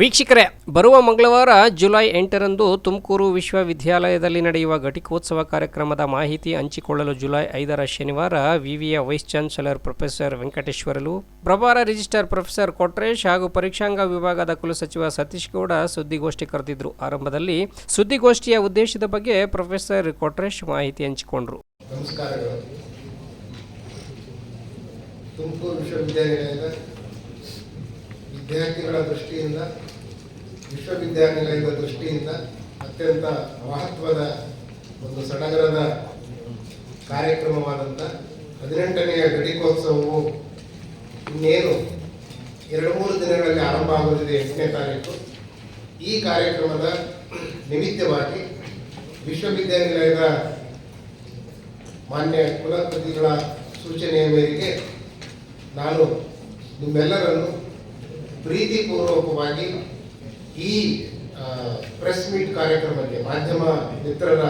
ವೀಕ್ಷಕರೇ, ಬರುವ ಮಂಗಳವಾರ ಜುಲೈ ಎಂಟರಂದು ತುಮಕೂರು ವಿಶ್ವವಿದ್ಯಾಲಯದಲ್ಲಿ ನಡೆಯುವ ಘಟಿಕೋತ್ಸವ ಕಾರ್ಯಕ್ರಮದ ಮಾಹಿತಿ ಹಂಚಿಕೊಳ್ಳಲು ಜುಲೈ ಐದರ ಶನಿವಾರ ವಿವಿಯ ವೈಸ್ ಚಾನ್ಸಲರ್ ಪ್ರೊಫೆಸರ್ ವೆಂಕಟೇಶ್ವರಲು, ಪ್ರಭಾರ ರಿಜಿಸ್ಟರ್ ಪ್ರೊಫೆಸರ್ ಕೊಟ್ರೇಶ್ ಹಾಗೂ ಪರೀಕ್ಷಾಂಗ ವಿಭಾಗದ ಕುಲಸಚಿವ ಸತೀಶ್ ಗೌಡ ಸುದ್ದಿಗೋಷ್ಠಿ ಕರೆದಿದ್ದರು ಆರಂಭದಲ್ಲಿ ಸುದ್ದಿಗೋಷ್ಠಿಯ ಉದ್ದೇಶದ ಬಗ್ಗೆ ಪ್ರೊಫೆಸರ್ ಕೊಟ್ರೇಶ್ ಮಾಹಿತಿ ಹಂಚಿಕೊಂಡರು. ನಮಸ್ಕಾರಗಳು. ವಿದ್ಯಾರ್ಥಿಗಳ ದೃಷ್ಟಿಯಿಂದ, ವಿಶ್ವವಿದ್ಯಾನಿಲಯದ ದೃಷ್ಟಿಯಿಂದ ಅತ್ಯಂತ ಮಹತ್ವದ ಒಂದು ಸಡಗರದ ಕಾರ್ಯಕ್ರಮವಾದಂಥ ಹದಿನೆಂಟನೆಯ ಘಟಿಕೋತ್ಸವವು ಇನ್ನೇನು ಎರಡು ಮೂರು ದಿನಗಳಲ್ಲಿ ಆರಂಭ ಆಗುತ್ತಿದೆ ಎಂಟನೇ ತಾರೀಕು. ಈ ಕಾರ್ಯಕ್ರಮದ ನಿಮಿತ್ತವಾಗಿ ವಿಶ್ವವಿದ್ಯಾನಿಲಯದ ಮಾನ್ಯ ಕುಲಪತಿಗಳ ಸೂಚನೆಯ ಮೇರೆಗೆ ನಾನು ನಿಮ್ಮೆಲ್ಲರನ್ನು ಪ್ರೀತಿಪೂರ್ವಕವಾಗಿ ಈ ಪ್ರೆಸ್ ಮೀಟ್ ಕಾರ್ಯಕ್ರಮಕ್ಕೆ, ಮಾಧ್ಯಮ ಮಿತ್ರರ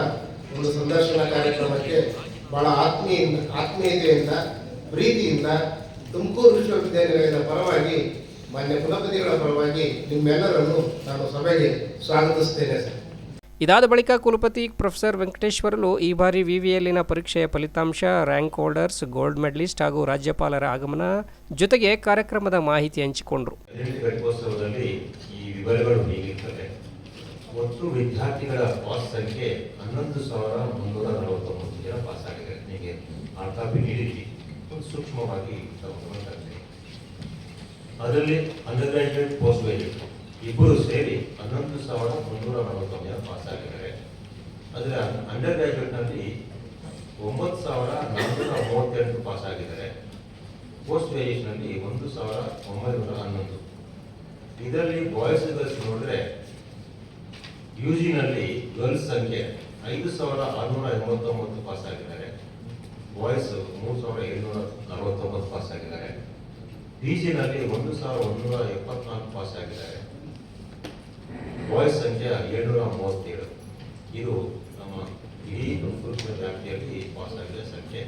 ಒಂದು ಸಂದರ್ಶನ ಕಾರ್ಯಕ್ರಮಕ್ಕೆ ಬಹಳ ಆತ್ಮೀಯಿಂದ, ಆತ್ಮೀಯತೆಯಿಂದ, ಪ್ರೀತಿಯಿಂದ ತುಮಕೂರು ವಿಶ್ವವಿದ್ಯಾನಿಲಯದ ಪರವಾಗಿ, ಮಾನ್ಯ ಕುಲಪತಿಗಳ ಪರವಾಗಿ ನಿಮ್ಮೆಲ್ಲರನ್ನು ನಾನು ಸಭೆಗೆ ಸ್ವಾಗತಿಸ್ತೇನೆ ಸರ್. ಇದಾದ ಬಳಿಕ ಕುಲಪತಿ ಪ್ರೊಫೆಸರ್ ವೆಂಕಟೇಶ್ವರಲು ಈ ಬಾರಿ ವಿವಿಯಲ್ಲಿನ ಪರೀಕ್ಷೆಯ ಫಲಿತಾಂಶ, ರ್ಯಾಂಕ್ ಹೋಲ್ಡರ್ಸ್, ಗೋಲ್ಡ್ ಮೆಡಲಿಸ್ಟ್ ಹಾಗೂ ರಾಜ್ಯಪಾಲರ ಆಗಮನ ಜೊತೆಗೆ ಕಾರ್ಯಕ್ರಮದ ಮಾಹಿತಿ ಹಂಚಿಕೊಂಡರು. ಒಟ್ಟು ವಿದ್ಯಾರ್ಥಿಗಳ ಪಾಸ್ ಸಂಖ್ಯೆ ಹನ್ನೊಂದು ಸಾವಿರ ಮುನ್ನೂರ ನಲವತ್ತೊಂಬತ್ತು ಜನ ಪಾಸ್ ಆಗಿದೆ ನಿಮಗೆ ಆ ಕಾಪಿ ನೀಡಿದ್ವಿ ಒಂದು ಸೂಕ್ಷ್ಮವಾಗಿ ಅದರಲ್ಲಿ ಅಂಡರ್ ಗ್ರಾಜುಯೇಟ್ ಪೋಸ್ಟ್ ಗ್ರಾಜುಯೇಟ್ ಇಬ್ಬರು ಸೇರಿ ಹನ್ನೊಂದು ಸಾವಿರದ ಮುನ್ನೂರ ನಲವತ್ತೊಂದು ಜನ ಪಾಸ್ ಆಗಿದ್ದಾರೆ. ಅದರ ಅಂಡರ್ ಗ್ರಾಜುಯೇಟ್ನಲ್ಲಿ ಒಂಬತ್ತು ಸಾವಿರ ನಾನ್ನೂರ ಮೂವತ್ತೆಂಟು ಪಾಸ್ ಆಗಿದ್ದಾರೆ. ಪೋಸ್ಟ್ ಗ್ರಾಜುಯೇಷನಲ್ಲಿ ಒಂದು ಸಾವಿರ ಒಂಬೈನೂರ ಹನ್ನೊಂದು. ಇದರಲ್ಲಿ ಬಾಯ್ಸ್ ಗರ್ಲ್ಸ್ ನೋಡಿದ್ರೆ ಯು ಜಿನಲ್ಲಿ ಗರ್ಲ್ಸ್ ಸಂಖ್ಯೆ ಐದು ಸಾವಿರ ಆರುನೂರ ಎಂಬತ್ತೊಂಬತ್ತು ಪಾಸ್ ಆಗಿದ್ದಾರೆ. ಬಾಯ್ಸ್ ಮೂರು ಸಾವಿರ ಏಳ್ನೂರ ನಲವತ್ತೊಂಬತ್ತು ಪಾಸ್ ಆಗಿದ್ದಾರೆ. ಪಿ ಜಿನಲ್ಲಿ ಒಂದು ಸಾವಿರ ಒಂದೂರ ಎಪ್ಪತ್ನಾಲ್ಕು ಪಾಸ್ ಆಗಿದ್ದಾರೆ. ಬಾಯ್ಸ್ ಸಂಖ್ಯೆ ಏಳ್ನೂರ ಮೂವತ್ತೇಳು ಇದು ನಮ್ಮ ಇಡೀ ತುಮಕೂರು ವ್ಯಾಪ್ತಿಯಲ್ಲಿ ಪಾಸ್ ಆಗಿದೆ ಸಂಖ್ಯೆ.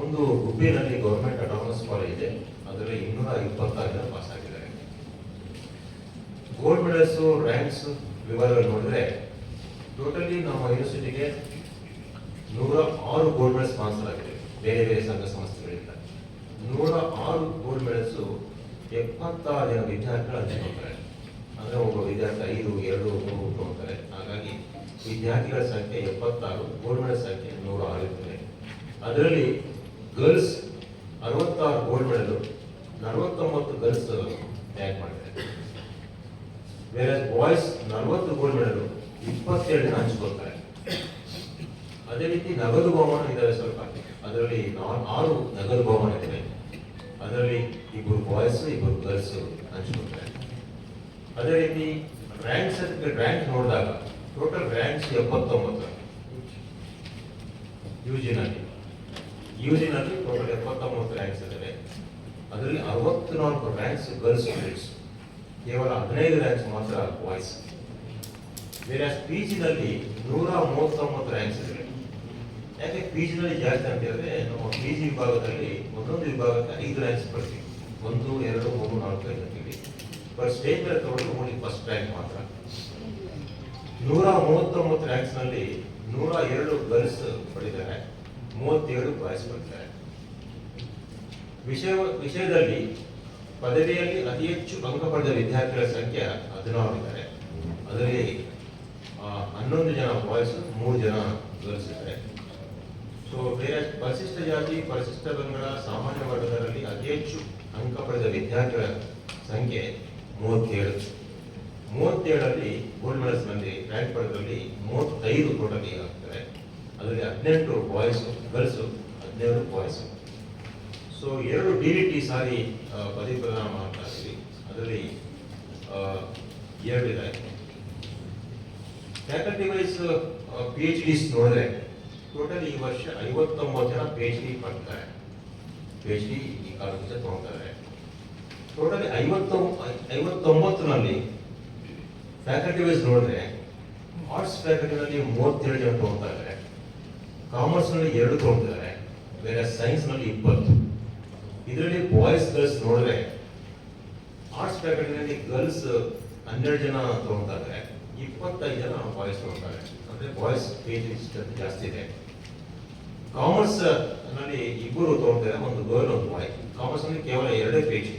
ಒಂದು ಗುಬ್ಬಿನಲ್ಲಿ ಗೌರ್ಮೆಂಟ್ ಅಟಾನಮಸ್ ಕಾಲೇಜ್ ಇದೆ. ಅದರಲ್ಲಿ ಇನ್ನೂರ ಇಪ್ಪತ್ತಾರು ಜನ ಪಾಸ್ ಆಗಿದ್ದಾರೆ. ಗೋಲ್ಡ್ ಮೆಡಲ್ಸ್ ರ್ಯಾಂಕ್ಸ್ ವಿವರಗಳು ನೋಡಿದ್ರೆ ಟೋಟಲಿ ನಮ್ಮ ಯೂನಿವರ್ಸಿಟಿಗೆ ನೂರ ಆರು ಗೋಲ್ಡ್ ಮೆಡಲ್ ಸ್ಪಾನ್ಸರ್ ಆಗಿದೆ. ಬೇರೆ ಬೇರೆ ಸಂಘ ಸಂಸ್ಥೆಗಳಿಂದ. ನೂರ ಆರು ಗೋಲ್ಡ್ ಮೆಡಲ್ಸ್ ಎಪ್ಪತ್ತಾರು ಜನ ವಿದ್ಯಾರ್ಥಿಗಳು ಹಂಚಿಕೊಳ್ತಾರೆ. ಅಂದ್ರೆ ಒಬ್ಬ ವಿದ್ಯಾರ್ಥಿ ಐದು ಎರಡು ಮೂರು ಕೊಡ್ತಾರೆ ಹಾಗಾಗಿ ವಿದ್ಯಾರ್ಥಿಗಳ ಸಂಖ್ಯೆ ಎಪ್ಪತ್ತಾರು ಗೋಲ್ಡ್ ಸಂಖ್ಯೆ ನೂರ ಆಗುತ್ತದೆ. ಅದರಲ್ಲಿ ಗರ್ಲ್ಸ್ ಅರವತ್ತಾರು ಗೋಲ್ಡ್ ಮೆಡಲು ನಲವತ್ತೊಂಬತ್ತು ಗರ್ಲ್ಸ್ ಟ್ಯಾಗ್ ಮಾಡಿದ್ದಾರೆ. ಬೇರೆ ಬಾಯ್ಸ್ ನಲವತ್ತು ಗೋಲ್ಡ್ ಮೆಡಲು ಇಪ್ಪತ್ತೆರಡು ಹಂಚ್ಕೊಳ್ತಾರೆ. ಅದೇ ರೀತಿ ನಗದು ಬಹುಮಾನ ಇದ್ದಾವೆ ಸ್ವಲ್ಪ. ಅದರಲ್ಲಿ ಆರು ನಗದು ಬಹುಮಾನ ಇದೆ ಅದರಲ್ಲಿ ಇಬ್ಬರು ಬಾಯ್ಸ್ ಇಬ್ಬರು ಗರ್ಲ್ಸ್ ಹಂಚ್ಕೊಳ್ತಾರೆ. ಅದೇ ರೀತಿ ರ್ಯಾಂಕ್ ಸರ್ಟಿಫಿಕೇಟ್ ರ್ಯಾಂಕ್ ನೋಡಿದಾಗ ಟೋಟಲ್ ರ್ಯಾಂಕ್ಸ್ ಎಪ್ಪತ್ತೊಂಬತ್ತು. ಯು ಜಿನಲ್ಲಿ ಯು ಜಿನಲ್ಲಿ ಟೋಟಲ್ ಎಪ್ಪತ್ತೊಂಬತ್ತು ರ್ಯಾಂಕ್ಸ್ ಇದ್ದಾರೆ ಅದರಲ್ಲಿ ಅರವತ್ತು ನಾಲ್ಕು ರ್ಯಾಂಕ್ಸ್ ಗರ್ಲ್ಸ್ ಸ್ಟೂಡೆಂಟ್ಸ್ ಕೇವಲ ಹದಿನೈದು ರ್ಯಾಂಕ್ಸ್ ಮಾತ್ರ ಬಾಯ್ಸ್ ಬೇರೆ ಪಿ ಜಿನಲ್ಲಿ ನೂರ ಮೂವತ್ತೊಂಬತ್ತು ರ್ಯಾಂಕ್ಸ್ ಇದ್ದಾರೆ ಯಾಕೆ ಪಿ ಜಿನಲ್ಲಿ ಜಾಸ್ತಿ ಅಂತ ಹೇಳಿದ್ರೆ, ನಮ್ಮ ಪಿ ಜಿ ವಿಭಾಗದಲ್ಲಿ ಒಂದೊಂದು ವಿಭಾಗಕ್ಕೆ ಐದು ರ್ಯಾಂಕ್ಸ್ ಬರ್ತೀವಿ. ಒಂದು, ಎರಡು, ಮೂರು, ನಾಲ್ಕು, ಐದು ಅಂತೀವಿ ಬಟ್ ಸ್ಟೇಟ್ ಮೇಲೆ ತಗೊಂಡು ಓನ್ಲಿ ಫಸ್ಟ್ ರ್ಯಾಂಕ್ ಮಾತ್ರ. ನೂರ ಮೂವತ್ತೊಂಬತ್ತು ರ್ಯಾಂಕ್ಸ್ನಲ್ಲಿ ನೂರ ಎರಡು ಗರ್ಲ್ಸ್ ಪಡೆದಿದ್ದಾರೆ ಮೂವತ್ತೇಳು ಬಾಯ್ಸ್ ಪಡೆದಿದ್ದಾರೆ ವಿಷಯ, ವಿಷಯದಲ್ಲಿ ಪದವಿಯಲ್ಲಿ ಅತಿ ಹೆಚ್ಚು ಅಂಕ ಪಡೆದ ವಿದ್ಯಾರ್ಥಿಗಳ ಸಂಖ್ಯೆ ಹದಿನಾರು ಇದ್ದಾರೆ. ಅದರಲ್ಲಿ ಹನ್ನೊಂದು ಜನ ಬಾಯ್ಸ್ ಮೂರು ಜನ ಗರ್ಲ್ಸ್ ಇದ್ದಾರೆ. ಸೊ ಬೇರೆ ಪರಿಶಿಷ್ಟ ಜಾತಿ, ಪರಿಶಿಷ್ಟ ಬಂಗಡ ಸಾಮಾನ್ಯ ವರ್ಗದಲ್ಲಿ ಅತಿ ಹೆಚ್ಚು ಅಂಕ ಪಡೆದ ವಿದ್ಯಾರ್ಥಿಗಳ ಸಂಖ್ಯೆ ಮೂವತ್ತೇಳು. ಮೂವತ್ತೇಳಲ್ಲಿ ಗೋಲ್ಡ್ ಮೆಡಲ್ಸ್ ಬಂದು ರ್ಯಾಂಕ್ ಪಡೆದಲ್ಲಿ ಮೂವತ್ತೈದು ಟೋಟಲಿ ಆಗ್ತಾರೆ ಅದರಲ್ಲಿ ಹದಿನೆಂಟು ಬಾಯ್ಸು ಗರ್ಲ್ಸು ಹದಿನೇಳು ಬಾಯ್ಸು ಸೊ ಎರಡು ಡಿ ಡಿ ಟಿ ಸಾರಿ ಪ್ರದಾನ ಮಾಡ್ತಾ ಇದ್ದೀವಿ. ಅದರಲ್ಲಿ ಎರಡು ಇದೆ. Faculty wise P H Ds ನೋಡಿದ್ರೆ ಟೋಟಲ್ ಈ ವರ್ಷ ಐವತ್ತೊಂಬತ್ತು ಜನ ಪಿ ಎಚ್ ಡಿ ಮಾಡ್ತಾರೆ ಪಿ ಎಚ್ ಡಿ ಈ ಕಾಲೇಜಿಂದ ತಗೊಳ್ತಾರೆ ಟೋಟಲಿ ಐವತ್ತೊ, ಐವತ್ತೊಂಬತ್ತರಲ್ಲಿ ಫ್ಯಾಕಲ್ಟಿ ವೈಸ್ ನೋಡಿದ್ರೆ ಆರ್ಟ್ಸ್ ಫ್ಯಾಕಲ್ಟಿನಲ್ಲಿ ಮೂವತ್ತೇಳು ಜನ ತಗೊಳ್ತಾ ಇದ್ದಾರೆ. ಕಾಮರ್ಸ್ನಲ್ಲಿ ಎರಡು ತಗೊಳ್ತಿದ್ದಾರೆ ಬೇರೆ ಸೈನ್ಸ್ನಲ್ಲಿ ಇಪ್ಪತ್ತು. ಇದರಲ್ಲಿ ಬಾಯ್ಸ್ ಗರ್ಲ್ಸ್ ನೋಡಿದ್ರೆ ಆರ್ಟ್ಸ್ ಫ್ಯಾಕಲ್ಟಿನಲ್ಲಿ ಗರ್ಲ್ಸ್ ಹನ್ನೆರಡು ಜನ ತಗೊಂತಾರೆ ಇಪ್ಪತ್ತೈದು ಜನ ಬಾಯ್ಸ್ ತೊಗೊಳ್ತಾರೆ ಅಂದ್ರೆ ಬಾಯ್ಸ್ ಪೇಜ್ ಜಾಸ್ತಿ ಇದೆ. ಕಾಮರ್ಸ್ನಲ್ಲಿ ಇಬ್ಬರು ತೊಗೊಳ್ತಾರೆ ಒಂದು ಗರ್ಲ್ ಒಂದು ಬಾಯ್ ಕಾಮರ್ಸ್ನಲ್ಲಿ ಕೇವಲ ಎರಡೇ ಪೇಜ್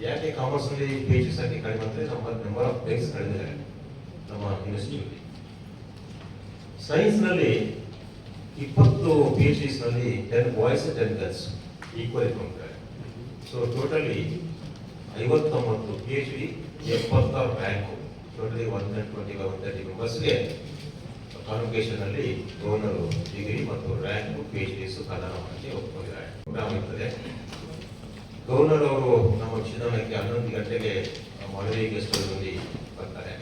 ಯಾಕೆ ಕಾಮರ್ಸ್ ಅಲ್ಲಿ ಪೇಜಸ್ ಆಗಿ ಕಡಿಮೆ ಅಂದ್ರೆ ನಮ್ಮ ನಂಬರ್ ಆಫ್ ಪೇಜ್ ಕಡಿಮೆ ನಮ್ಮ ಯೂನಿವರ್ಸಿಟಿಯಲ್ಲಿ ಸೈನ್ಸ್ನಲ್ಲಿ ಇಪ್ಪತ್ತು P H ಡಿಸ್ನಲ್ಲಿ ten boys ten girls equal ಇಟ್ಕೊಂಡಿದ್ದಾರೆ ಸೊ ಟೋಟಲಿ ಐವತ್ತೊಂಬತ್ತು ಪಿ ಎಚ್ ಡಿ ಎಪ್ಪತ್ತಾರು rank totally one twenty one thirty ಮೆಂಬರ್ಸ್ಗೆ convocation ಅಲ್ಲಿ ಡೋನರು ಡಿಗ್ರಿ ಮತ್ತು ರ್ಯಾಂಕ್ ಪಿ ಎಚ್ ಡಿಸ್ ಪ್ರದಾನ ಮಾಡಿ ಒಪ್ಪಿದ್ದಾರೆ ಪ್ರೋಗ್ರಾಮ್ ಇರ್ತದೆ ಗವರ್ನರ್ ಅವರು ನಮ್ಮ ಚಿನ್ನಕ್ಕೆ ಹನ್ನೊಂದು ಗಂಟೆಗೆ ಮಾಡುವೆ ಗೆಸ್ಟ್ ಹೌಸ್ನಲ್ಲಿ ಬರ್ತಾರೆ.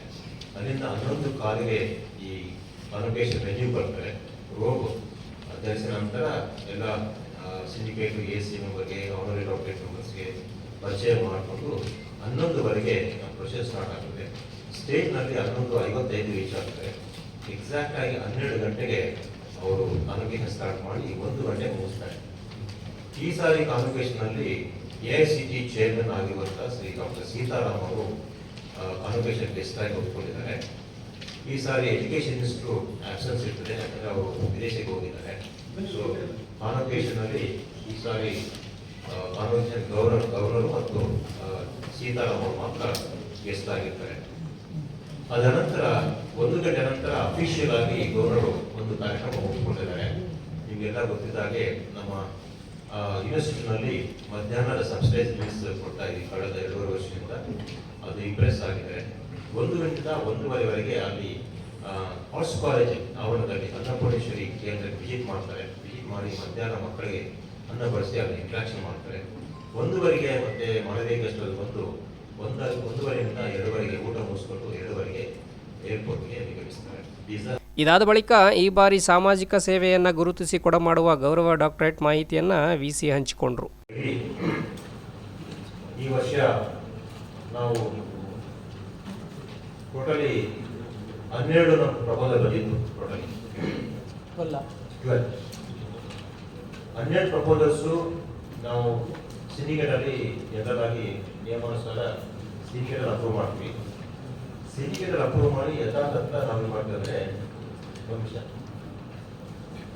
ಅಲ್ಲಿಂದ ಹನ್ನೊಂದು ಕಾಲಿಗೆ ಈ ಕಾನ್ವೊಕೇಶನ್ ರೆನ್ಯೂ ಬರ್ತಾರೆ. ರೋಗ ಧರಿಸಿದ ನಂತರ ಎಲ್ಲ ಸಿಂಡಿಕೇಟ್ ಎ ಸಿ ಮೆಂಬರ್ಗೆ ಆನರಿ ಡಾಕ್ಟರೇಟ್ ಮೆಂಬರ್ಸ್ಗೆ ಪರಿಚಯ ಮಾಡಿಕೊಂಡು ಹನ್ನೊಂದುವರೆಗೆ ಪ್ರೊಸೆಸ್ ಸ್ಟಾರ್ಟ್ ಆಗ್ತದೆ ಸ್ಟೇಜ್ನಲ್ಲಿ ಹನ್ನೊಂದು ಐವತ್ತೈದು ರೀಚ್ ಆಗ್ತಾರೆ ಎಕ್ಸಾಕ್ಟ್ ಆಗಿ ಹನ್ನೆರಡು ಗಂಟೆಗೆ ಅವರು ಕಾನ್ವಕೇಶನ್ ಸ್ಟಾರ್ಟ್ ಮಾಡಿ ಒಂದು ಗಂಟೆ ಮುಗಿಸ್ತಾರೆ. ಈ ಸಾರಿ ಕಾನ್ವೊಕೇಶನ್ ಅಲ್ಲಿ A I C T chairman ಆಗಿರುವಂತಹ ಶ್ರೀ ಡಾಕ್ಟರ್ ಸೀತಾರಾಮ್ ಅವರು ಕಾನ್ವೊಕೇಶನ್ ಗೆಸ್ಟ್ ಆಗಿ ಒಪ್ಕೊಂಡಿದ್ದಾರೆ. ಈ ಸಾರಿ ಎಜುಕೇಶನ್ ಮಿನಿಸ್ಟ್ರು ಆಬ್ಸೆನ್ಸ್ ಇರ್ತದೆ, ಯಾಕಂದ್ರೆ ಅವರು ವಿದೇಶಕ್ಕೆ ಹೋಗಿದ್ದಾರೆ. ಸೊ ಕಾನ್ವೊಕೇಶನ್ ಅಲ್ಲಿ ಈ ಸಾರಿ ಕಾನ್ವೊಕೇಶನ್ ಗವರ್ನರ್ ಗವರ್ನರ್ ಮತ್ತು ಸೀತಾರಾಮ್ ಅವರು ಮಾತ್ರ ಗೆಸ್ಟ್ ಆಗಿರ್ತಾರೆ. ಅದ ನಂತರ ಒಂದು ಗಂಟೆ ನಂತರ ಅಫಿಷಿಯಲ್ ಆಗಿ ಗವರ್ನರ್ ಒಂದು ಕಾರ್ಯಕ್ರಮ ಒಪ್ಪಿಕೊಂಡಿದ್ದಾರೆ. ನಿಮಗೆಲ್ಲ ಗೊತ್ತಿದ್ದ ಹಾಗೆ ನಮ್ಮ ಯೂನಿವರ್ಸಿಟಿನಲ್ಲಿ ಮಧ್ಯಾಹ್ನದ ಸಬ್ಸಿಡೈಸ್ ಮೀಲ್ಸ್ ಕೊಡ್ತಾ ಇದ್ದೀವಿ ಕಳೆದ ಎರಡೂವರೆ ವರ್ಷದಿಂದ ಅದು ಇಂಪ್ರೆಸ್ ಆಗಿದೆ. ಒಂದು ಗಂಟೆಯಿಂದ ಒಂದೂವರೆವರೆಗೆ ಅಲ್ಲಿ ಆರ್ಟ್ಸ್ ಕಾಲೇಜ್ ಆವರಣದಲ್ಲಿ ಅನ್ನಪೂರ್ಣೇಶ್ವರಿ ಕೇಂದ್ರ ವಿಸಿಟ್ ಮಾಡ್ತಾರೆ. ವಿಸಿಟ್ ಮಾಡಿ ಮಧ್ಯಾಹ್ನ ಮಕ್ಕಳಿಗೆ ಅನ್ನ ಬಡಿಸಿ ಅಲ್ಲಿ ಇಂಟ್ರಾಕ್ಷನ್ ಮಾಡ್ತಾರೆ. ಒಂದೂವರೆಗೆ ಮತ್ತೆ ಮಳೆಬೇಕಷ್ಟು ಹೌಸ್ ಬಂದು ಒಂದ, ಒಂದೂವರೆಯಿಂದ ಎರಡುವರೆಗೆ ಊಟ ಮುಗಿಸ್ಕೊಂಡು ಎರಡುವರೆಗೆ ಏರ್ಪೋರ್ಟ್ಗೆ ನಿಗಮಿಸ್ತಾರೆ ಇದಾದ ಬಳಿಕ ಈ ಬಾರಿ ಸಾಮಾಜಿಕ ಸೇವೆಯನ್ನು ಗುರುತಿಸಿ ಕೊಡಮಾಡುವ ಗೌರವ ಡಾಕ್ಟರೇಟ್ ಮಾಹಿತಿಯನ್ನು ವಿ ಸಿ ಹಂಚಿಕೊಂಡರು. ಈ ವರ್ಷ ನಾವು ಟೋಟಲಿ ಹನ್ನೆರಡು ಪ್ರಬಂಧ ಬಂದಿತ್ತು ಟೋಟಲಿ ಹನ್ನೆರಡು ಪ್ರಪೋಸಲ್ಸು ನಾವು ಸಿಂಡಿಕೇಟ್ ಅಲ್ಲಿ ಜನರಲಾಗಿ ನಿಯಮಾನುಸಾರ ಸಿಂಡಿಕೇಟ್ ಅಪ್ರೂವ್ ಮಾಡ್ತೀವಿ. ಸಿಂಡಿಕೇಟ್ ಅಪ್ರೂವ್ ಮಾಡಿ ಯಥಾತಥ ನಾವು ಏನು ಮಾಡ್ತೀವಿ ಅಂದ್ರೆ ಒಂದು ನಿಮಿಷ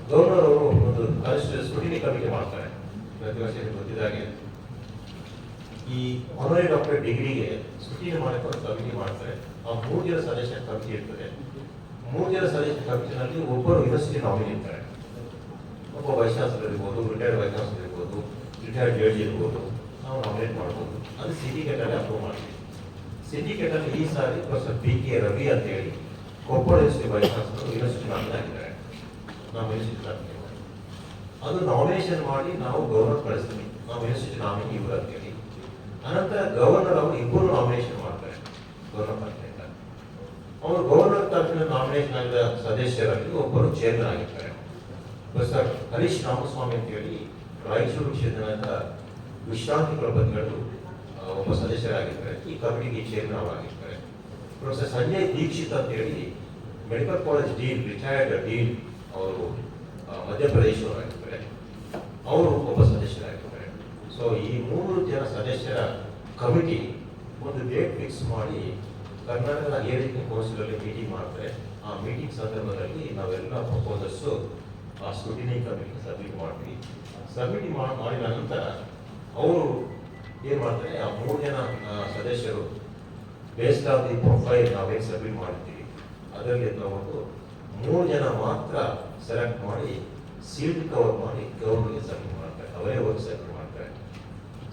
ಗವರ್ನರ್ ಅವರು ಒಂದು ಕಾನ್ಸ್ಟಿಟ್ಯೂನ್ಸ್ ಸ್ಕ್ರೂಟಿನಿ ಮಾಡ್ತಾರೆ. ಪ್ರತಿ ವರ್ಷ ಗೊತ್ತಿದ್ದಾಗೆ ಈ ಆನರಿ ಡಾಕ್ಟರ್ ಡಿಗ್ರಿಗೆ ಸ್ಕ್ರೂಟಿನಿ ಮಾಡಕ್ಕೆ ಒಂದು ಕಮಿಟಿ ಮಾಡ್ತಾರೆ. ಆ ಮೂರು ಜನ ಸದಸ್ಯರ ಕಮಿಟಿ ಇರ್ತದೆ. ಮೂರು ಜನ ಸದಸ್ಯರ ಕಮಿಟಿನಲ್ಲಿ ಒಬ್ಬರು ಯೂನಿವರ್ಸಿಟಿ ನಾಮಿನಿ ಇರ್ತಾರೆ. ಒಬ್ಬ ವೈಸ್ ಚಾನ್ಸಲರ್ ಇರ್ಬೋದು ರಿಟೈರ್ಡ್ ವೈಸ್ ಚಾನ್ಸಲರ್ ಇರ್ಬೋದು ರಿಟೈರ್ಡ್ ಜಡ್ಜ್ ಇರ್ಬೋದು, ನಾವು ನಾಮಿನೇಟ್ ಮಾಡ್ಬೋದು. ಅದು ಸಿಂಡಿಕೇಟ್ ಅಲ್ಲಿ ಅಪ್ರೂವ್ ಮಾಡ್ತೀವಿ. ಸಿಂಡಿಕೇಟ್ ಅಲ್ಲಿ ಈ ಸಾರಿ ಪ್ರೊಫೆಸರ್ ಪಿ ಕೆ ರವಿ ಅಂತ ಹೇಳಿ Koppal university vice chancellor university ಆಗಿದ್ದಾರೆ ನಾವು ಯೂನಿವರ್ಸಿಟಿ ಅದು ನಾಮಿನೇಷನ್ ಮಾಡಿ ನಾವು ಗವರ್ನರ್ ಕಳಿಸ್ತೀವಿ. ನಾವು ಯೂನಿವರ್ಸಿಟಿ ನಾಮಿನಿ ಇವರು ಅಂತ ಹೇಳಿ ಅನಂತರ ಗವರ್ನರ್ ಅವರು ಇಬ್ಬರು ನಾಮಿನೇಷನ್ ಮಾಡ್ತಾರೆ. ಗವರ್ನರ್ ಅಂತ ಅವರು ಗವರ್ನರ್ ತರಫಿನ ನಾಮಿನೇಷನ್ ಆಗಿದ ಸದಸ್ಯರಲ್ಲಿ ಒಬ್ಬರು ಚೇರ್ಮನ್ ಆಗಿರ್ತಾರೆ. ಪ್ರೊಫೆಸರ್ ಹರೀಶ್ ರಾಮಸ್ವಾಮಿ ಅಂತ ಹೇಳಿ ರಾಯಚೂರು ಕ್ಷೇತ್ರದ ವಿಶ್ರಾಂತಿ ಕುಲಪತಿಗಳು ಒಬ್ಬ ಸದಸ್ಯರಾಗಿರ್ತಾರೆ. ಈ ಕಮಿಟಿಗೆ ಚೇರ್ಮನ್ ಅವರಾಗಿರ್ತಾರೆ. ಪ್ರೊಫೆಸರ್ ಸಂಜಯ್ ದೀಕ್ಷಿತ್ ಅಂತ ಹೇಳಿ medical college dean retired dean ಅವರು ಆ, ಮಧ್ಯಪ್ರದೇಶದವರಾಗಿರ್ತಾರೆ ಅವರು ಒಬ್ಬ ಸದಸ್ಯರಾಗಿದ್ದಾರೆ. ಸೊ ಈ ಮೂರು ಜನ ಸದಸ್ಯರ ಕಮಿಟಿ ಒಂದು ಡೇಟ್ ಫಿಕ್ಸ್ ಮಾಡಿ ಕರ್ನಾಟಕ ಏರಿಕೆ ಕೌನ್ಸಿಲಲ್ಲಿ ಮೀಟಿಂಗ್ ಮಾಡ್ತಾರೆ. ಆ ಮೀಟಿಂಗ್ ಸಂದರ್ಭದಲ್ಲಿ ನಾವೆಲ್ಲ ಪ್ರಪೋಸಲ್ಸು ಆ ಸ್ಕ್ರೂಟಿನಿ ಕಮಿಟಿ ಸಬ್ಮಿಟ್ ಮಾಡ್ತೀವಿ. ಸಬ್ಮಿಟ್ ಮಾಡಿದ ನಂತರ ಅವರು ಏನು ಮಾಡ್ತಾರೆ ಆ ಮೂರು ಜನ ಸದಸ್ಯರು ಬೇಸ್ಡ್ ಆನ್ ದಿ ಪ್ರೊಫೈಲ್ ನಾವೇನು ಸಬ್ಮಿಟ್ ಮಾಡ್ತೀವಿ ಅದರಲ್ಲಿ ತಗೊಂಡು ಮೂರು ಜನ ಮಾತ್ರ ಸೆಲೆಕ್ಟ್ ಮಾಡಿ ಸೀಟ್ ಕವರ್ ಮಾಡಿ ಗೌರ್ಮೆಂಟ್ಗೆ ಸಬ್ಮಿಟ್ ಮಾಡ್ತಾರೆ. ಅವರೇ ಹೋಗಿ ಸಬ್ಮಿಟ್ ಮಾಡ್ತಾರೆ.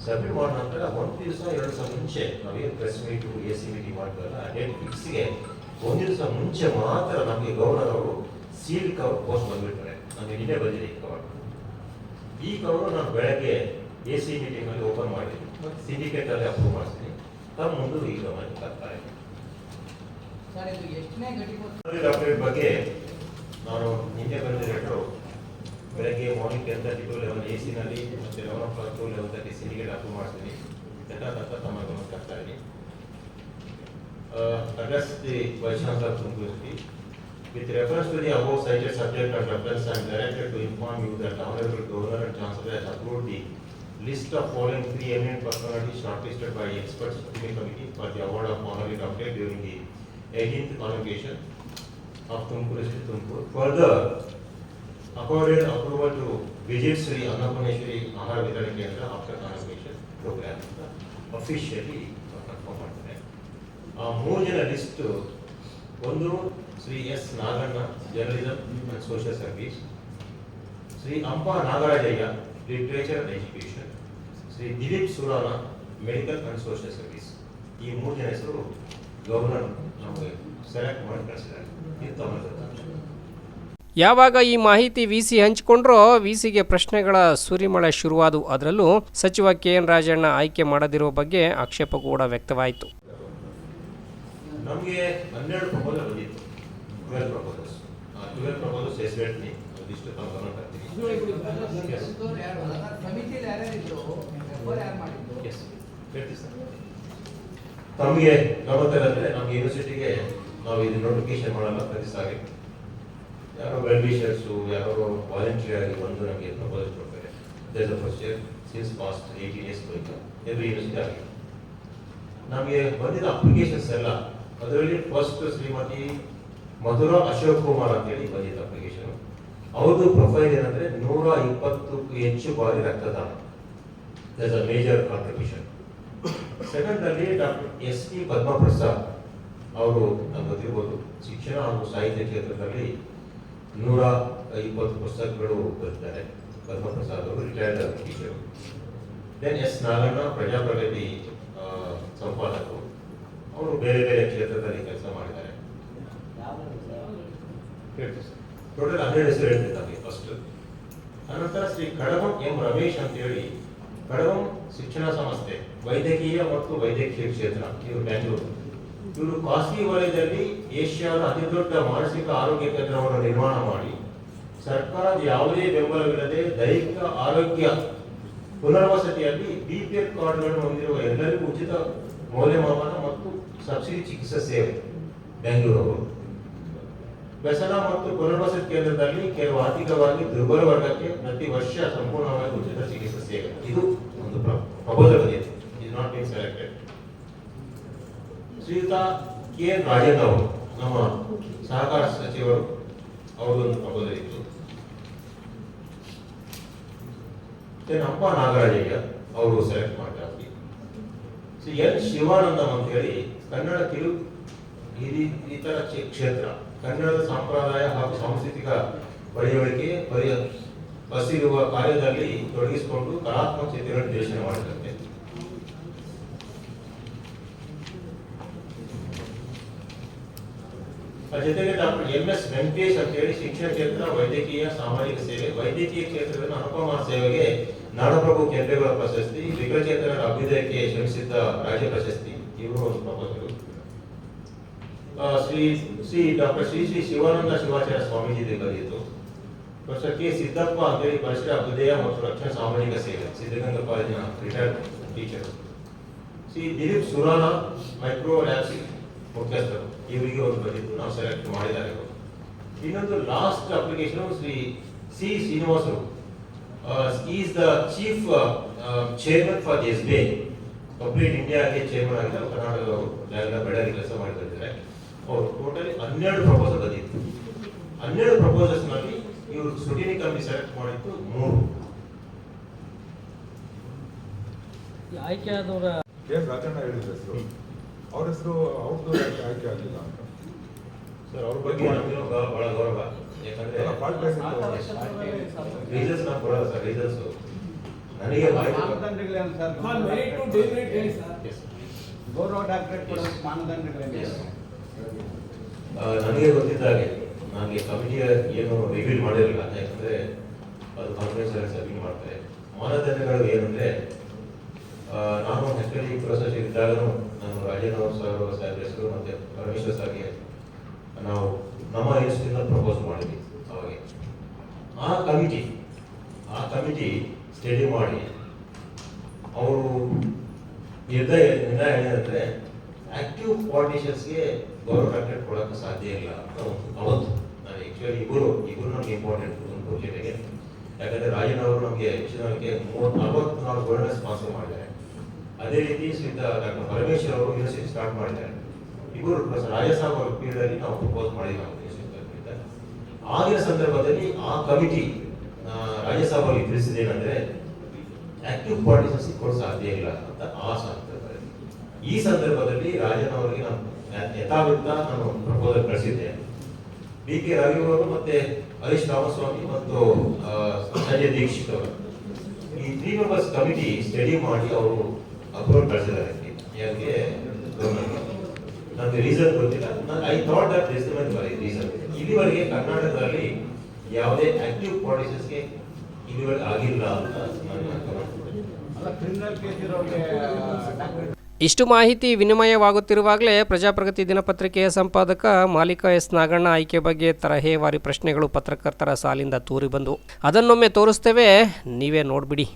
ಸಬ್ಮಿಟ್ ಮಾಡಿದ ನಂತರ ಒಂದು ದಿವಸ, ಎರಡು ದಿವಸ ಮುಂಚೆ, ನಾವೇನು press meet A C meeting ಮಾಡ್ತಾರಲ್ಲ ಡೇಟ್ ಫಿಕ್ಸ್ಗೆ ಒಂದು ದಿವಸ ಮುಂಚೆ ಮಾತ್ರ ನಮಗೆ ಗೌರ್ನರ್ ಅವರು ಸೀಲ್ ಕವರ್ ಪೋಸ್ಟ್ ಬಂದ್ಬಿಡ್ತಾರೆ. ನಮಗೆ ನಿನ್ನೆ ಬಂದಿದೆ ಈ ಕವರ್ ಈ ಕವರ್ ನಾನು ಬೆಳಗ್ಗೆ ಎ ಸಿ ಮೀಟಿಂಗಲ್ಲಿ ಓಪನ್ ಮಾಡಿದ್ದೀನಿ. ಮತ್ತು ಸಿಂಡಿಕೇಟಲ್ಲಿ ಅಪ್ರೂವ್ ಮಾಡಿಸ್ತೀನಿ. ತಮ್ಮ ಮುಂದೆ ಈ ಬರ್ತಾ ತರ್ತಾ ಇದ್ದೀನಿ ಸರ್ ಇದು ಎಷ್ಟನೇ ಘಟಿಕೋತ್ಸವ ಡಾಕ್ಟರೇಟ್ ಬಗ್ಗೆ ನಾನು ನಿನ್ನೆ ಬಂದ ಲೆಟರು ಬೆಳಗ್ಗೆ morning ten thirty to eleven A ಸಿನಲ್ಲಿ ಮತ್ತು eleven o'clock to eleven thirty syndicate approve ಮಾಡ್ತೀನಿ ಯಥಾತಥ ತಮ್ಮ ಗಮನಕ್ಕೆ ತರ್ತಾ ಇದ್ದೀನಿ address the Vice Chancellor of University. With reference to the above cited subject and reference, I am directed to inform you that Honorable Governor and Chancellor has approved the list of following three eminent personalities shortlisted by experts scrutiny committee for the award of honorary doctorate during the 18th convocation of Tumkur District, Tumkur. Further, accorded approval to visit Sri Annapurneshwari Ahara Vidana Kendra after convocation program officially confirm ಮಾಡ್ತಾರೆ ಆ ಮೂರು ಜನ list ಒಂದು Shri S Naganna journalism and social service Shri Ampa Nagarajaiah literature and education Shri Dileep Surana medical and social service ಈ ಮೂರು ಜನ ಹೆಸರು governor ನಮಗೆ ಸೆಲೆಕ್ಟ್ ಮಾಡಿ ಕಳಿಸಿದ್ದಾರೆ. ಇದು ತಮ್ಮ ಯಾವಾಗ ಈ ಮಾಹಿತಿ ವಿ ಸಿ ಹಂಚಿಕೊಂಡ್ರೋ ವಿ ಸಿಗೆ ಪ್ರಶ್ನೆಗಳ ಸುರಿಮಳೆ ಶುರುವಾದವು ಅದರಲ್ಲೂ ಸಚಿವ ಕೆ ಎನ್ ರಾಜಣ್ಣ ಆಯ್ಕೆ ಮಾಡದಿರುವ ಬಗ್ಗೆ ಆಕ್ಷೇಪ ಕೂಡ ವ್ಯಕ್ತವಾಯಿತು. ನಮಗೆ ಹನ್ನೆರಡು ಪ್ರಪೋಸಲ್ ಬಂದಿತ್ತು. ಟ್ವೆಲ್ ಪ್ರಪೋಸಲ್ಸ್ ಟ್ವೆಲ್ ಪ್ರಪೋಸಲ್ಸ್ ತಮ್ಮ ತರ್ತೀನಿ ಎಸ್ ಹೇಳ್ತೀನಿ ಸರ್. ತಮಗೆ ಗಮನ ಅಂದ್ರೆ ನಮ್ಗೆ ಯೂನಿವರ್ಸಿಟಿಗೆ ನಾವು ಇದು ನೋಟಿಫಿಕೇಶನ್ ಮಾಡಲ್ಲ ಸಾರಿ. ಯಾರೋ ವೆಲ್ ವಿಷರ್ಸು ಯಾರೋ ವಾಲಂಟಿಯರ್ ಆಗಿ ಬಂದು ನಮಗೆ ಪ್ರಪೋಸಲ್ ಕೊಡ್ತಾರೆ. This first year since past eighteen years going every university ಆಗಿದೆ. ನಮಗೆ ಬಂದಿದ್ದ ಅಪ್ಲಿಕೇಶನ್ಸ್ ಎಲ್ಲ, ಅದರಲ್ಲಿ ಫಸ್ಟ್ ಶ್ರೀಮತಿ ಮಧುರಾ ಅಶೋಕ್ ಕುಮಾರ್ ಅಂತೇಳಿ ಬಂದಿದ್ದ ಅಪ್ಲಿಕೇಶನ್ ಅವ್ರದ್ದು ಪ್ರೊಫೈಲ್ ಏನಂದ್ರೆ ನೂರ ಇಪ್ಪತ್ತಕ್ಕೂ ಹೆಚ್ಚು ಬಾರಿ ರಕ್ತದಾನ. This a major contribution second ಅಲ್ಲಿ ಡಾಕ್ಟರ್ ಎಸ್ ಪಿ ಪದ್ಮಪ್ರಸಾದ್ ಅವರು ನಾವು ಗೊತ್ತಿರ್ಬೋದು ಶಿಕ್ಷಣ ಹಾಗೂ ಸಾಹಿತ್ಯ ಕ್ಷೇತ್ರದಲ್ಲಿ ನೂರ ಇಪ್ಪತ್ತು ಪುಸ್ತಕಗಳು ಬರೆದಿದ್ದಾರೆ. ಪದ್ಮಪ್ರಸಾದ್ ಅವರು retired teacher then S Naganna Prajapragathi ಸಂಪಾದಕರು. ಅವರು ಬೇರೆ ಬೇರೆ ಕ್ಷೇತ್ರದಲ್ಲಿ ಕೆಲಸ ಮಾಡಿದ್ದಾರೆ. ಟೋಟಲ್ ಹನ್ನೆರಡು ಹೆಸರು ನಮಗೆ ಫಸ್ಟ್ ಅನಂತರ ಶ್ರೀ ಕಡವಂ ಎಂ ರಮೇಶ್ ಅಂತ ಹೇಳಿ ಕಡವಂ ಶಿಕ್ಷಣ ಸಂಸ್ಥೆ, ವೈದ್ಯಕೀಯ ಮತ್ತು ವೈದ್ಯಕೀಯ ಕ್ಷೇತ್ರ ಇವರು ಬೆಂಗಳೂರು. ಇವರು ಖಾಸಗಿ ವಲಯದಲ್ಲಿ ಏಷ್ಯಾದ ಅತಿ ದೊಡ್ಡ ಮಾನಸಿಕ ಆರೋಗ್ಯ ಕೇಂದ್ರವನ್ನು ನಿರ್ಮಾಣ ಮಾಡಿ, ಸರ್ಕಾರದ ಯಾವುದೇ ಬೆಂಬಲವಿಲ್ಲದೆ ದೈಹಿಕ ಆರೋಗ್ಯ ಪುನರ್ವಸತಿಯಲ್ಲಿ ಬಿಪಿಎಲ್ ಕಾರ್ಡ್ಗಳನ್ನು ಹೊಂದಿರುವ ಎಲ್ಲರಿಗೂ ಉಚಿತ ಮೌಲ್ಯಮಾಪನ ಮತ್ತು ಸಬ್ಸಿಡಿ ಚಿಕಿತ್ಸಾ ಸೇವೆ ಬೆಂಗಳೂರು ವ್ಯಸನ ಮತ್ತು ಪುನರ್ವಸತಿ ಕೇಂದ್ರದಲ್ಲಿ ಕೆಲವು ಆರ್ಥಿಕವಾಗಿ ದುರ್ಬಲ ವರ್ಗಕ್ಕೆ ಪ್ರತಿ ವರ್ಷ ಸಂಪೂರ್ಣವಾಗಿ ಉಚಿತ ಚಿಕಿತ್ಸೆ ಸೇವೆ ಇದು ಒಂದು proposal is not been selected Shriyuta K. Rajendra ಅವರು, ನಮ್ಮ ಸಹಕಾರ ಸಚಿವರು, ಅವರದೊಂದು ಪ್ರಪೋಸಲ್ ಇತ್ತು. ಅಪ್ಪ ನಾಗರಾಜಯ್ಯ ಅವರು ಸೆಲೆಕ್ಟ್ ಮಾಡ್ತಾರೆ. ಶ್ರೀ ಎನ್. ಶಿವಾನಂದಂ ಅಂತ ಹೇಳಿ ಕನ್ನಡ ತಿರು ಇತರ ಕ್ಷೇ- ಕ್ಷೇತ್ರ. ಕನ್ನಡದ ಸಂಪ್ರದಾಯ ಹಾಗೂ ಸಾಂಸ್ಕೃತಿಕ ಪಡೆಯುವಿಕೆ ಪರಿಯ ಬಸಿರುವ ಕಾರ್ಯದಲ್ಲಿ ತೊಡಗಿಸಿಕೊಂಡು ಕಲಾತ್ಮಕ ಚಿತ್ರಗಳ ನಿರ್ದೇಶನ ಮಾಡಿದಂತೆ ಅದ್ರ ಜೊತೆಗೆ ಡಾಕ್ಟರ್ ಎಂ ಎಸ್ ವೆಂಕಟೇಶ್ ಅಂತ ಹೇಳಿ ಶಿಕ್ಷಣ ಕ್ಷೇತ್ರ, ವೈದ್ಯಕೀಯ, ಸಾಮಾಜಿಕ ಸೇವೆ, ವೈದ್ಯಕೀಯ ಕ್ಷೇತ್ರದ ಅನುಪಮ ಸೇವೆಗೆ ನಾಡಪ್ರಭು ಕೇಂದ್ರಗಳ ಪ್ರಶಸ್ತಿ ವಿಕಲಚೇತನರ ಅಭ್ಯುದಯಕ್ಕೆ ಶ್ರಮಿಸಿದ್ದ ರಾಜ್ಯ ಪ್ರಶಸ್ತಿ. ಇವರು Shri Shri doctor Shri Shri Shivananda Shivacharya Swamiji ಬರೆಯಿತು. Professor K. Siddappa ಅಂತೇಳಿ ಪರಿಸರ ಅಭ್ಯುದಯ ಮತ್ತು ರಕ್ಷಣಾ ಸಾಮಾಜಿಕ ಸೇವೆ. ಸಿದ್ಧಗಂಗಾ ಕಾಲೇಜಿನ retired teacher Shri Dileep Surana micro labs ಮುಖ್ಯಸ್ಥರು. ಇವರಿಗೆ ಒಂದು ಬರೆದಿದ್ದು ನಾವು ಸೆಲೆಕ್ಟ್ ಮಾಡಿದ್ದಾರೆ. ಇನ್ನೊಂದು last application Shri C ಶ್ರೀನಿವಾಸರು. Is the chief chairman for S B I complete ಇಂಡಿಯಾಗೆ ಚೇರ್ಮನ್ ಆಗಿದ್ದಾರೆ. ಕರ್ನಾಟಕದವರು ಬೆಳಗ್ಗೆ ಕೆಲಸ ಮಾಡಿ ಅವರು ಟೋಟಲಿ ಹನ್ನೆರಡು ಪ್ರಪೋಸಲ್ ಬಂದಿತ್ತು. ಹನ್ನೆರಡು ಪ್ರಪೋಸಲ್ಸ್ನಲ್ಲಿ ಇವರು ಸುಟಿನಿ ಕಮಿಟಿ ಸೆಲೆಕ್ಟ್ ಮಾಡಿದ್ದು ಮೂರು. ಆಯ್ಕೆ ಆದವರ ಏನ್ ರಾಜಣ್ಣ ಹೇಳಿದ ಹೆಸರು ಅವ್ರ ಹೆಸರು ಅವ್ರದ್ದು ಯಾಕೆ ಆಯ್ಕೆ ಆಗಲಿಲ್ಲ ಅಂತ. ಸರ್ ಅವ್ರ ಬಗ್ಗೆ ನಮಗೆ ಬಹಳ ಗೌರವ. ಯಾಕಂದ್ರೆ ರೀಸನ್ಸ್ ನಾವು ಕೊಡಲ್ಲ ಸರ್ ರೀಸನ್ಸ್ ನನಗೆ ಮಾನದಂಡಗಳೇನು ಸರ್? ಹೇಳಿ ಸರ್. ಗೌರವ ಡಾಕ್ಟರೇಟ್ ಮಾನದಂಡಗಳೇನು? ನನಗೆ ಗೊತ್ತಿದ್ದಾಗೆ ನನಗೆ ಕಮಿಟಿಯ ಏನು ರಿವೀಲ್ ಮಾಡಿರಲಿಲ್ಲ. ಯಾಕಂದ್ರೆ, ಅದು ಕಾನ್ಫಿಡೆನ್ಸಿಯಲ್ ಸಬ್ಮಿಟ್ ಮಾಡ್ತಾರೆ. ಮಾನದಂಡಗಳು ಏನಂದ್ರೆ ನಾನು ಆಕ್ಚುಲಿ ಪ್ರೊಸೆಸ್ ಇದ್ದಾಗಲೂ ನಾನು ರಾಜೇಂದ್ರ ಸರ್ ಸಾಹೇಬ್ ಹೆಸರು ಮತ್ತೆ ಪರಮೇಶ್ವರ್ ಸರ್ಗೆ ನಾವು ನಮ್ಮ ಹೆಸರಿಂದ ಪ್ರಪೋಸ್ ಮಾಡಿದ್ವಿ ಅವಾಗ. ಆ ಕಮಿಟಿ ಆ ಕಮಿಟಿ ಸ್ಟಡಿ ಮಾಡಿ ಅವರು ನಿರ್ಣಯ ನಿರ್ಣಯ ಏನಂದ್ರೆ ಆಕ್ಟಿವ್ ಪಾಲಿಟಿಷಿಯನ್ಸ್ಗೆ ಗೌರವ ಕೊಡೋಕೆ ಸಾಧ್ಯ ಇಲ್ಲ ಅಂತ ಅವತ್ತು ನಾನು ಆ್ಯಕ್ಚುಲಿ ಇಬ್ಬರು ಇಬ್ಬರು ನಮಗೆ ಇಂಪಾರ್ಟೆಂಟ್ ತುಮಕೂರು ಜಿಲ್ಲೆಗೆ ಯಾಕಂದರೆ ರಾಜನ್ ಅವರು ನಮಗೆ ಹೆಚ್ಚಿನ ಮೂವತ್ತು ಮೂವತ್ ನಲವತ್ನಾಲ್ಕು ಗೋಲ್ಡನ್ ಸ್ಪಾನ್ಸರ್ ಮಾಡಿದ್ದಾರೆ. ಅದೇ ರೀತಿ ಶ್ರೀಯುತ ಡಾಕ್ಟರ್ ಪರಮೇಶ್ವರ್ ಅವರು ಯೂನಿವರ್ಸಿಟಿ ಸ್ಟಾರ್ಟ್ ಮಾಡಿದ್ದಾರೆ. ಇಬ್ಬರು ರಾಜಸಾಬ್ ಅವರ ಪೀರಿಯಡಲ್ಲಿ ನಾವು ಪ್ರಪೋಸ್ ಮಾಡಿಲ್ಲ ಆಗಿನ ಸಂದರ್ಭದಲ್ಲಿ ಆ ಕಮಿಟಿ ರಾಜ್ಯಸಭಾ ಅವರಿಗೆ ಏನಂದರೆ ಆಕ್ಟಿವ್ ಪಾರ್ಟಿಸ್ ಕೊಡೋ ಸಾಧ್ಯ ಇಲ್ಲ ಅಂತ ಆ ಈ ಸಂದರ್ಭದಲ್ಲಿ ರಾಜನವರಿಗೆ ನಾನು ಯಥಾವಿದ್ದ ನಾನು ಪ್ರಪೋಸಲ್ ಕಳಿಸಿದ್ದೆ. ಡಿ ಕೆ ರವಿ ಅವರು ಮತ್ತೆ ಹರೀಶ್ ರಾಮಸ್ವಾಮಿ ಮತ್ತು ಸಂಜಯ್ ದೀಕ್ಷಿತ್ ಅವರು. ಈ ತ್ರೀ ಮೆಂಬರ್ಸ್ ಕಮಿಟಿ ಸ್ಟಡಿ ಮಾಡಿ ಅವರು ಅಪ್ರೂವಲ್ ಕಳಿಸಿದ್ದಾರೆ ಯಾಕೆ? ನನಗೆ ರೀಸನ್ ಗೊತ್ತಿಲ್ಲ. I thought that this reason ಇಲ್ಲಿವರೆಗೆ ಕರ್ನಾಟಕದಲ್ಲಿ ಯಾವುದೇ ಆಕ್ಟಿವ್ ಪಾಲಿಸಿಸ್ಗೆ ಇಲ್ಲಿವರೆಗೆ ಆಗಿಲ್ಲ ಅಂತ ನನ್ನ ಕ್ರಿಮಿನಲ್ ಕೇಸ್ ಇರೋರಿಗೆ ಇಷ್ಟು ಮಾಹಿತಿ ವಿನಿಮಯವಾಗುತ್ತಿರುವಾಗಲೇ ಪ್ರಜಾಪ್ರಗತಿ ದಿನಪತ್ರಿಕೆಯ ಸಂಪಾದಕ ಮಾಲೀಕ ಎಸ್ ನಾಗಣ್ಣ ಆಯ್ಕೆ ಬಗ್ಗೆ ತರಹೇವಾರಿ ಪ್ರಶ್ನೆಗಳು ಪತ್ರಕರ್ತರ ಸಾಲಿಂದ ತೂರಿ ಬಂದು. ಅದನ್ನೊಮ್ಮೆ ತೋರಿಸ್ತೇವೆ. ನೀವೇ ನೋಡ್ಬಿಡಿ.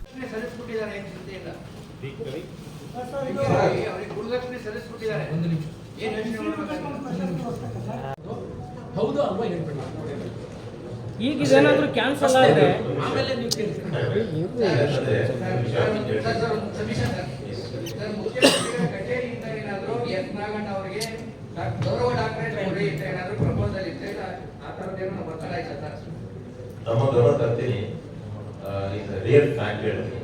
ಈಗ ಇದೇನಾದ್ರೂ ಕ್ಯಾನ್ಸಲ್ ಆಮೇಲೆ ಎಸ್ ನಾಗಣ್ಣ ಅವರಿಗೆ ಗೌರವ ಡಾಕ್ಟರೇಟ್ ಕೊಡಿ ಅಂತ ಏನಾದ್ರು ಪ್ರಪೋಸಲ್ ಇದ್ರೆ ಇಲ್ಲ, ಆ ನಮ್ಮ ಒತ್ತಡ ಆಯ್ತಾ ಸರ್ ನಮ್ಮ ಗೌರವ ತರ್ತೀನಿ ರಿಯಲ್ ಫ್ಯಾಕ್ಟ್ ಹೇಳ್ತೀನಿ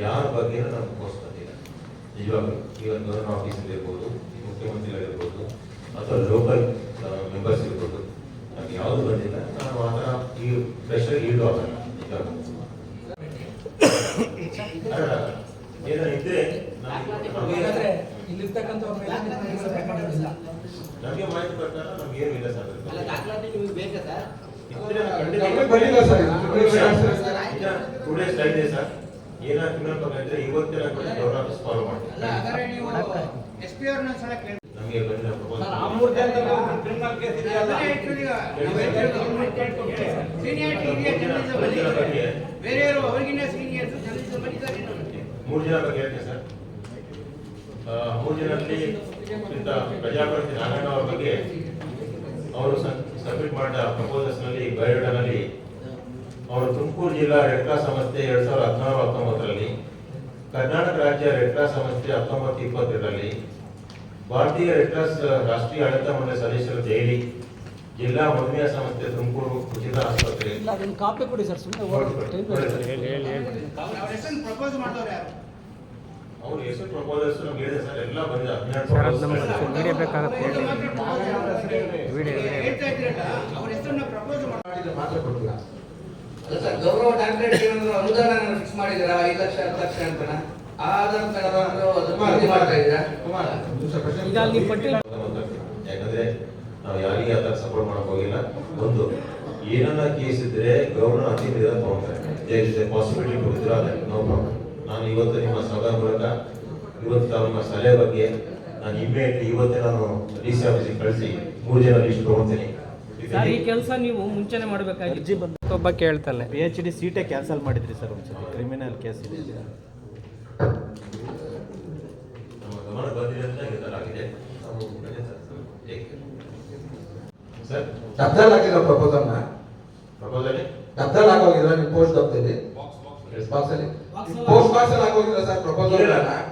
ಯಾರ ಬಗ್ಗೆ ನಮ್ಗೆ ಪೋಸ್ಟ್ ಬಂದಿಲ್ಲ ನಿಜವಾಗ್ಲೂ ಇವತ್ತು ಗವರ್ನರ್ ಆಫೀಸ್ ಇರ್ಬೋದು ಮುಖ್ಯಮಂತ್ರಿಗಳಿರ್ಬೋದು ಅಥವಾ ಲೋಕಲ್ ಮೆಂಬರ್ಸ್ ಇರ್ಬೋದು ನಮ್ಗೆ ಯಾವುದು ಬಂದಿಲ್ಲ ನಾನು ಥರ ಈ ಪ್ರೆಷರ್ ಈಡು ಆಗಲ್ಲ ನಿಜವಾಗ್ಲೂ. ಅಲ್ಲ, ಏನಾದ್ರು ಇದ್ರೆ ನಮ್ಗೆ- ನಮ್ಗೆ ಇಲ್ಲಿರ್ತಕ್ಕಂಥವ್ರ ಮೇಲೆ ನಿರ್ಣಯ ತಗೊಳ್ಳೋದಿಲ್ಲ. ನಮಗೆ ಮಾಹಿತಿ ಪ್ರಕಾರ ನಮ್ಗೆ ಏನು ಇಲ್ಲ ಸರ್. ಅಲ್ಲ ದಾಖಲಾತಿ ನಿಮಗೆ ಬೇಕಾ ಸರ್ ಬಂದಿಲ್ಲ ಸರ್ ಇದು. ಟೂ ಡೇಸ್ ಟೈಮ್ ಇದೆ ಸರ್. ಏನಾದ್ರು ಕ್ರಿಮಿನಲ್ ಬಗ್ಗೆ ಇವತ್ತಿನ ಗೌರ್ನರ್ ಆಫೀಸ್ ಫಾಲೋ ಅಲ್ಲ ಮಾಡ್ತೀನಿ ಹಾಗಾದ್ರೆ ನೀವು ಎಸ್ ಪಿ ಅವ್ರನ್ನ ಸಲ ಕೇಳಿ. ನಮಗೆ ಬಂದಿರೋ ಸರ್, ಆ ಪ್ರಪೋಸಲ್ ಮೂರು ಜನದಲ್ಲಿ ಕ್ರಿಮಿನಲ್ ಕೇಸ್ ಇದೆಯಲ್ಲ? ಸೀನಿಯಾರಿಟಿ ಇದೆಯಾ ಜರ್ನಲಿಸಂ ಅಲ್ಲಿ ಬೇರೆಯವರು ಅವರಿಗಿನ್ನ ಸೀನಿಯರ್ಸ್ ಬಂದಿದ್ದಾರೆ. ಮೂರು ಜನ ಬಗ್ಗೆ ಹೇಳ್ತೀನಿ ಸರ್. ಆ, ಮೂರು ಜನರಲ್ಲಿ ಪ್ರಜಾಪ್ರತಿ ನಾರಾಯಣ ಅವರ ಬಗ್ಗೆ ಅವರು ಸಬ್ಮಿಟ್ ಮಾಡಿದ ಪ್ರಪೋಸಲ್ಸ್ನಲ್ಲಿ ಬಯೋಡಾನಲ್ಲಿ ಅವರು ತುಮಕೂರು ಜಿಲ್ಲಾ ರೆಡ್ ಕ್ರಾಸ್ ಸಂಸ್ಥೆ ಎರಡ್ ಸಾವಿರದ ಹದಿನಾರು ಹತ್ತೊಂಬತ್ತರಲ್ಲಿ ಕರ್ನಾಟಕ ರಾಜ್ಯ ರೆಡ್ ಕ್ರಾಸ್ ಸಂಸ್ಥೆ ಹತ್ತೊಂಬತ್ತು ಇಪ್ಪತ್ತೆರಡರಲ್ಲಿ ಭಾರತೀಯ ರೆಡ್ ಕ್ರಾಸ್ ರಾಷ್ಟ್ರೀಯ ಆಡಳಿತ ಮಂಡಳಿ ಸದಸ್ಯರು ದೆಹಲಿ ಜಿಲ್ಲಾ ಮಧುಮೇಹ ಸಂಸ್ಥೆ ತುಮಕೂರು ಉಚಿತ ಆಸ್ಪತ್ರೆ. ಕಾಪಿ ಕೊಡಿ ಸರ್ ಸುಮ್ಮನೆ ಸರ್ ಅದು ನಮ್ಗೆ ವಿಡಿಯೋ ಬೇಕಾಗುತ್ತೆ. Video, video. ಅಲ್ಲ ಗೌರವ ಡಾಕ್ಟರೇಟ್ ಏನಾದ್ರು ಅನುದಾನ ಫಿಕ್ಸ್ ಮಾಡಿದ್ದೀರಾ? ಐದು ಲಕ್ಷ ಹತ್ತು ಲಕ್ಷ ಅಂತನ? ಆಧಾರ ತಗೊಂಡು ಮಾಡ್ತಾ ಇದ್ದೀರಾ? ಯಾಕಂದ್ರೆ ನಾವು ಯಾರಿಗೆ ಆ ಥರ ಸಪೋರ್ಟ್ ಮಾಡಕ್ ಹೋಗಿಲ್ಲ. ಒಂದು ಏನನ್ನ ಕೇಸ್ ಇದ್ರೆ ಗೌರ್ನರ್ ಅತಿ ನಿಧಾನ ತಗೊಂತಾರೆ. ಪಾಸಿಬಿಲಿಟಿ ಕೊಡ್ತೀರಾ? ನೋ ಪ್ರಾಬ್ಲಮ್ ನಾನು ಇವತ್ತು ನಿಮ್ಮ ಸಭಾ ಮೂಲಕ ಇವತ್ತು ನಮ್ಮ ಸಲಹೆ ಬಗ್ಗೆ ನಾನು ಇಮ್ಮಿಡಿಯೇಟ್ಲಿ ಇವತ್ತೇ ನಾನು ಡಿ ಸಿ ಆಫೀಸಿಗೆ ಕಳಿಸಿ ಮೂರು ಜನ ಲಿಸ್ಟ್ ತಗೊಳ್ತೀನಿ. ಸರ್ ಈ ಕೆಲಸ ನೀವು ಮುಂಚೆನೆ ಮಾಡಬೇಕಾಗಿತ್ತು. ಅರ್ಜಿ ಬಂದು ಒಬ್ಬ ಕೇಳ್ತಾನೆ. ಪಿ ಎಚ್ ಡಿ ಸೀಟೇ ಕ್ಯಾನ್ಸಲ್ ಮಾಡಿದ್ರಿ ಸರ್ ಒಂದ್ಸತಿ ಕ್ರಿಮಿನಲ್ ಕೇಸ್ ಇದೆ. ನಮ್ಮ ಗಮನ ಬಂದಿದೆ ಅಂತ ಗೊತ್ತಾಗಿದೆ ನಾವು ಸರ್ ಡಬ್ದಲ್ಲಿ ಹಾಕಿರೋ ಪ್ರಪೋಸಲ್ನ ಪ್ರಪೋಸಲ್ ಡಬ್ದಲ್ಲಿ ಹಾಕೋಗಿದ್ರೆ ನಿಮ್ಮ ಪೋಸ್ಟ್ ಡಬ್ದಲ್ಲಿ ಬಾಕ್ಸ್ ಅಲ್ಲಿ? ಪೋಸ್ಟ್ ಅಲ್ಲಿ ಹಾಕೋಗಿದ್ರ ಸರ್ ಪ್ರಪೋಸಲ್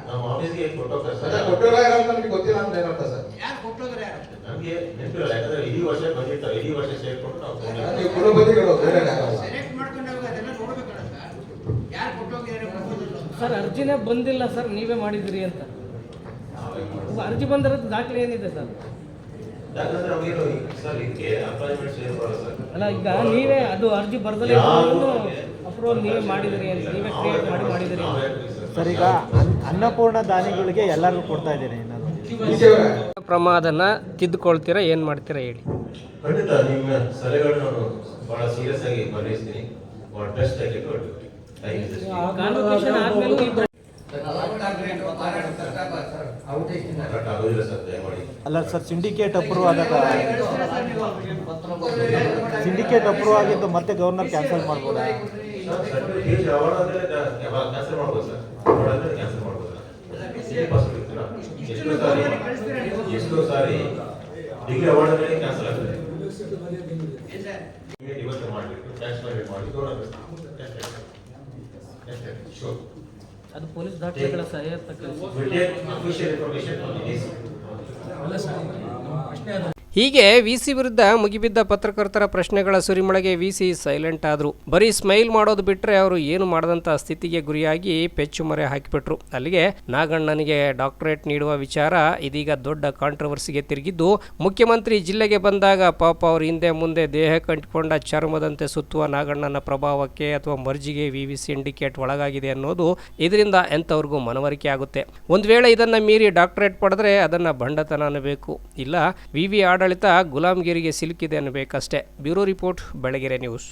ನಮ್ಮ ಆಫೀಸ್ಗೆ ಕೊಟ್ಟೋಗ್ತಾರೆ ಸರ್ ಕೊಟ್ಟಿರೋ ಅಂತ ನಮಗೆ ಗೊತ್ತಿಲ್ಲ ಅಂತ ಏನರ್ಥ ಸರ್ ಯಾರು ಕೊಟ್ಟೋಗ್ರೆ ಯಾರು? ನಮಗೆ ನೆನಪಿಲ್ಲ ಯಾಕಂದ್ರೆ ಇಡೀ ವರ್ಷ ಬಂದಿರ್ತಾರೆ ಇಡೀ ವರ್ಷ ಸೇರ್ಕೊಂಡು ನಾವು. ನೀವು ಕುಲಪತಿಗಳು ಬೇರೆ ಸೆಲೆಕ್ಟ್ ಮಾಡ್ಕೊಂಡಾಗ ಅದೆಲ್ಲ ನೋಡ್ಬೇಕಲ್ಲ ಸರ್ ಯಾರು ಕೊಟ್ಟೋಗಿದ್ದಾರೆ ಪ್ರಪೋಸಲ್ ಸರ್ ಅರ್ಜಿನೇ ಬಂದಿಲ್ಲ ಸರ್ ನೀವೇ ಮಾಡಿದ್ರಿ ಅಂತ. ಅರ್ಜಿ ಬಂದಿರೋದು ದಾಖಲೆ ಏನಿದೆ ಸರ್ ಅಲ್ಲ ಈಗ ನೀವೇ ಅದು ಅರ್ಜಿ ಬರ್ದಲೇ ಅಪ್ರೂವಲ್ ನೀವೇ ಮಾಡಿದಿರಿ ಅಂತ ನೀವೇ ಕ್ರಿಯೇಟ್ ಮಾಡಿ ಮಾಡಿದಿರಿ. ಸರ್ ಈಗ ಅನ್ನಪೂರ್ಣ ದಾನಿಗಳಿಗೆ ಎಲ್ಲರಿಗೂ ಕೊಡ್ತಾ ಇದ್ದೀನಿ ನಾನು. ಪ್ರಮಾದನ ತಿದ್ದುಕೊಳ್ತೀರಾ ಏನು ಮಾಡ್ತೀರಾ ಹೇಳಿ. ಖಂಡಿತ ನಿಮ್ಮ ಸಲಹೆಗಳನ್ನ ನಾನು ಬಹಳ ಸೀರಿಯಸ್ ಆಗಿ ಪರಿಗಣಿಸ್ತೀನಿ ಬಹಳ ಟೆಸ್ಟ್ ಆಗಿ ಆದ್ಮೇಲೂ ಈ ಅಲ್ಲ ಸರ್ ಸಿಂಡಿಕೇಟ್ ಅಪ್ರೂವ್ ಆದಾಗ ಸಿಂಡಿಕೇಟ್ ಅಪ್ರೂವ್ ಆಗಿದ್ದು ಮತ್ತೆ ಗವರ್ನರ್ ಕ್ಯಾನ್ಸಲ್ ಮಾಡ್ಬೋದಾ? ಸರ್ಟಿಫಿಕೇಟ್ ಅವಾರ್ಡ್ ಕ್ಯಾನ್ಸಲ್ ಮಾಡ್ಬೋದು ಸರ್ ಅವಾರ್ಡ್ ಕ್ಯಾನ್ಸಲ್ ಎಷ್ಟೋ ಸಾರಿ ಎಷ್ಟೋ ಸಾರಿ ಡಿಗ್ರಿ ಅವಾರ್ಡ್ ಅಂದ್ರೆ ಕ್ಯಾನ್ಸಲ್ ಆಗ್ತದೆ ಇವತ್ತು ಮಾಡಬೇಕು ಕ್ಯಾಶ್ ಮಾಡಿ ಮಾಡಿ ದೂರ ಶೋರ್ ಅದು ಪೊಲೀಸ್ ದಾಖಲೆಗಳ ಸಹಾಯತಕ್ಕ ಅಫಿಷಿಯಲ್ ಇನ್ಫಾರ್ಮೇಶನ್ ಹೀಗೆ ವಿಸಿ ವಿರುದ್ಧ ಮುಗಿಬಿದ್ದ ಪತ್ರಕರ್ತರ ಪ್ರಶ್ನೆಗಳ ಸುರಿಮಳೆಗೆ ವಿಸಿ ಸೈಲೆಂಟ್ ಆದರು. ಬರೀ ಸ್ಮೈಲ್ ಮಾಡೋದು ಬಿಟ್ಟರೆ ಅವರು ಏನು ಮಾಡದಂತ ಸ್ಥಿತಿಗೆ ಗುರಿಯಾಗಿ ಪೆಚ್ಚು ಮರೆ ಹಾಕಿಬಿಟ್ರು. ಅಲ್ಲಿಗೆ ನಾಗಣ್ಣನಿಗೆ ಡಾಕ್ಟರೇಟ್ ನೀಡುವ ವಿಚಾರ ಇದೀಗ ದೊಡ್ಡ ಕಾಂಟ್ರವರ್ಸಿಗೆ ತಿರುಗಿದ್ದು, ಮುಖ್ಯಮಂತ್ರಿ ಜಿಲ್ಲೆಗೆ ಬಂದಾಗ ಪಾಪ ಅವ್ರ ಹಿಂದೆ ಮುಂದೆ ದೇಹ ಕಂಟಿಕೊಂಡ ಚರ್ಮದಂತೆ ಸುತ್ತುವ ನಾಗಣ್ಣನ ಪ್ರಭಾವಕ್ಕೆ ಅಥವಾ ಮರ್ಜಿಗೆ ವಿ ವಿ ಸಿಂಡಿಕೇಟ್ ಒಳಗಾಗಿದೆ ಅನ್ನೋದು ಇದರಿಂದ ಎಂಥವ್ರಿಗೂ ಮನವರಿಕೆ ಆಗುತ್ತೆ. ಒಂದು ವೇಳೆ ಇದನ್ನು ಮೀರಿ ಡಾಕ್ಟರೇಟ್ ಪಡೆದ್ರೆ ಅದನ್ನು ಬಂಡತನ ಅನ್ನಬೇಕು. ಇಲ್ಲ, ವಿ ವಿ ಆಡಳಿತ ಗುಲಾಮ್ಗಿರಿಗೆ ಸಿಲುಕಿದೆ ಅನ್ನಬೇಕಷ್ಟೇ. Bureau report Belagere news.